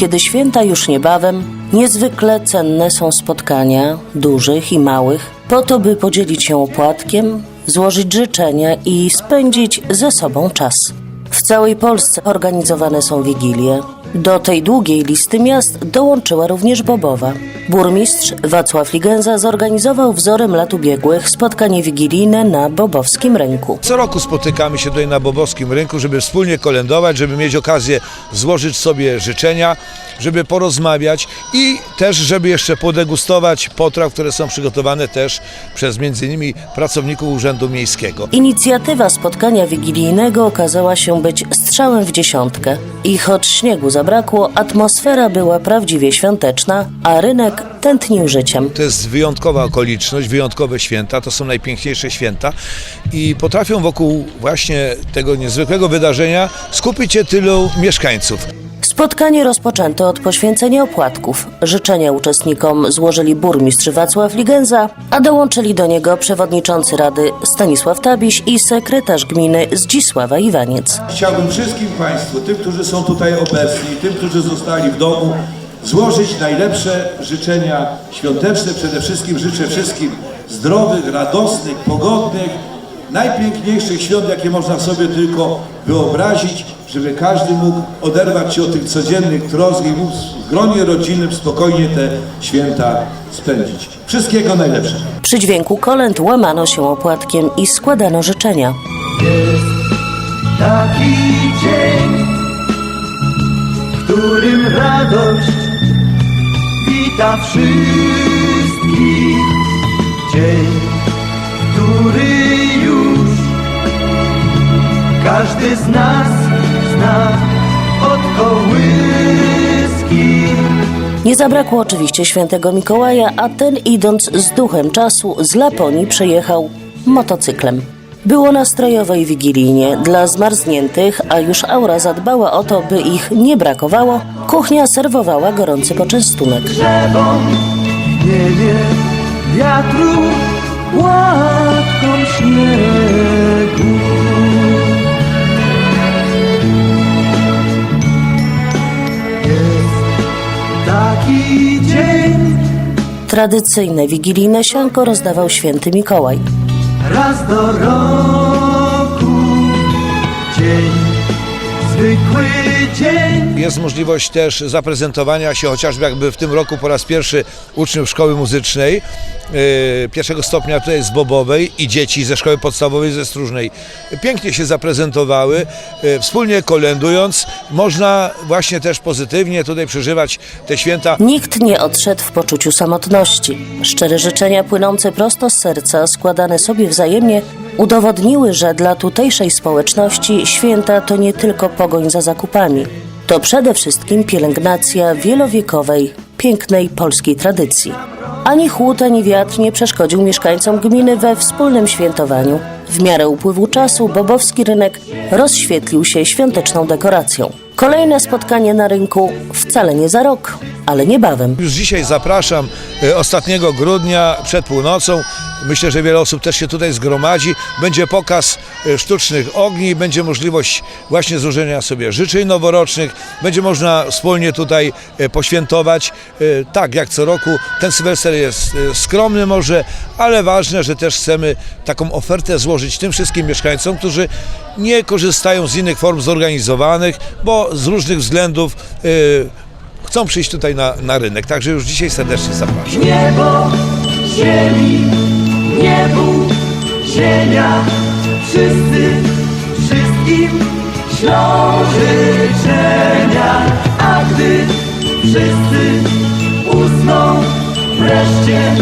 kiedy święta już niebawem, niezwykle cenne są spotkania dużych i małych, po to, by podzielić się opłatkiem, złożyć życzenia i spędzić ze sobą czas. W całej Polsce organizowane są wigilie. Do tej długiej listy miast dołączyła również Bobowa. Burmistrz Wacław Ligenza zorganizował wzorem lat ubiegłych spotkanie wigilijne na Bobowskim Rynku. Co roku spotykamy się tutaj na Bobowskim Rynku, żeby wspólnie kolędować, żeby mieć okazję złożyć sobie życzenia, żeby porozmawiać i też, żeby jeszcze podegustować potraw, które są przygotowane też przez m.in. pracowników Urzędu Miejskiego. Inicjatywa spotkania wigilijnego okazała się być strzałem w dziesiątkę. I choć śniegu zabrakło, atmosfera była prawdziwie świąteczna, a rynek tętnił życiem. To jest wyjątkowa okoliczność, wyjątkowe święta, to są najpiękniejsze święta i potrafią wokół właśnie tego niezwykłego wydarzenia skupić się tylu mieszkańców. Spotkanie rozpoczęto od poświęcenia opłatków. Życzenia uczestnikom złożyli burmistrz Wacław Ligenza, a dołączyli do niego przewodniczący Rady Stanisław Tabiś i sekretarz gminy Zdzisława Iwaniec. Chciałbym wszystkim Państwu, tym, którzy są tutaj obecni, tym, którzy zostali w domu, złożyć najlepsze życzenia świąteczne. Przede wszystkim życzę wszystkim zdrowych, radosnych, pogodnych, najpiękniejszych świąt, jakie można sobie tylko wyobrazić, żeby każdy mógł oderwać się od tych codziennych trosk i mógł w gronie rodzinnym spokojnie te święta spędzić. Wszystkiego najlepszego. Przy dźwięku kolęd łamano się opłatkiem i składano życzenia. taki dzień, w którym radość wita wszystkich. Każdy z nas zna od kołyski. Nie zabrakło oczywiście świętego Mikołaja, a ten idąc z duchem czasu z Laponii przejechał motocyklem. Było nastrojowo i wigilijnie. Dla zmarzniętych, a już aura zadbała o to, by ich nie brakowało, kuchnia serwowała gorący poczęstunek. Drzewom nie wie wiatru łatką śniegu. Tradycyjne wigilijne sianko rozdawał święty Mikołaj. raz do roku. Dzień, zwykły dzień. Jest możliwość też zaprezentowania się chociażby jakby w tym roku po raz pierwszy uczniów szkoły muzycznej yy, pierwszego stopnia tutaj z Bobowej i dzieci ze szkoły podstawowej ze Stróżnej. Pięknie się zaprezentowały, yy, wspólnie kolędując. Można właśnie też pozytywnie tutaj przeżywać te święta. Nikt nie odszedł w poczuciu samotności. Szczere życzenia płynące prosto z serca, składane sobie wzajemnie, udowodniły, że dla tutejszej społeczności święta to nie tylko pogoń za zakupami. To przede wszystkim pielęgnacja wielowiekowej, pięknej polskiej tradycji. Ani chłód, ani wiatr nie przeszkodził mieszkańcom gminy we wspólnym świętowaniu. W miarę upływu czasu Bobowski rynek rozświetlił się świąteczną dekoracją. Kolejne spotkanie na rynku wcale nie za rok, ale niebawem. Już dzisiaj zapraszam e, ostatniego grudnia przed północą. Myślę, że wiele osób też się tutaj zgromadzi. Będzie pokaz e, sztucznych ogni, będzie możliwość właśnie złożenia sobie życzeń noworocznych. Będzie można wspólnie tutaj e, poświętować. Tak, jak co roku. Ten Sylwester jest skromny może, ale ważne, że też chcemy taką ofertę złożyć tym wszystkim mieszkańcom, którzy nie korzystają z innych form zorganizowanych, bo z różnych względów e, chcą przyjść tutaj na, na rynek. Także już dzisiaj serdecznie zapraszam. Niebo, ziemi, niebu, ziemia, wszyscy, wszystkim ślą życzenia, a gdy wszyscy usną, wreszcie